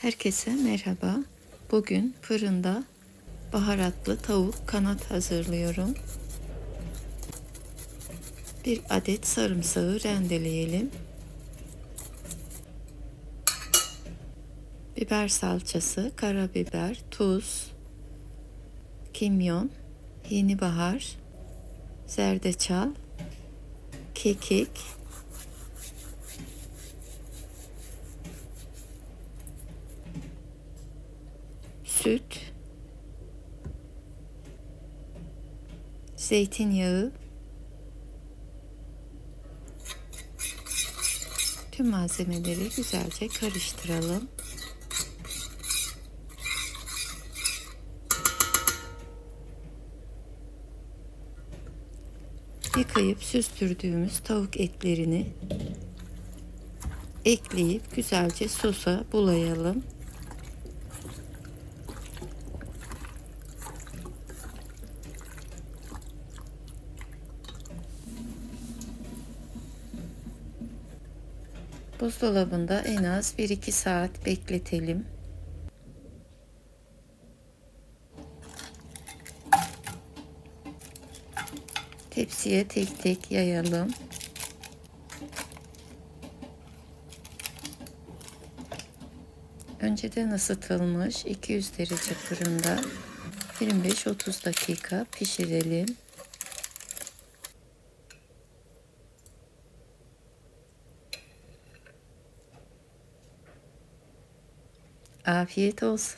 Herkese merhaba. Bugün fırında baharatlı tavuk kanat hazırlıyorum. Bir adet sarımsağı rendeleyelim. Biber salçası, karabiber, tuz, kimyon, yeni bahar, zerdeçal, kekik, süt, zeytinyağı, tüm malzemeleri güzelce karıştıralım. Yıkayıp süstürdüğümüz tavuk etlerini ekleyip güzelce sosa bulayalım. Buzdolabında en az 1-2 saat bekletelim. Tepsiye tek tek yayalım. Önceden ısıtılmış 200 derece fırında 25-30 dakika pişirelim. Uh, our futures.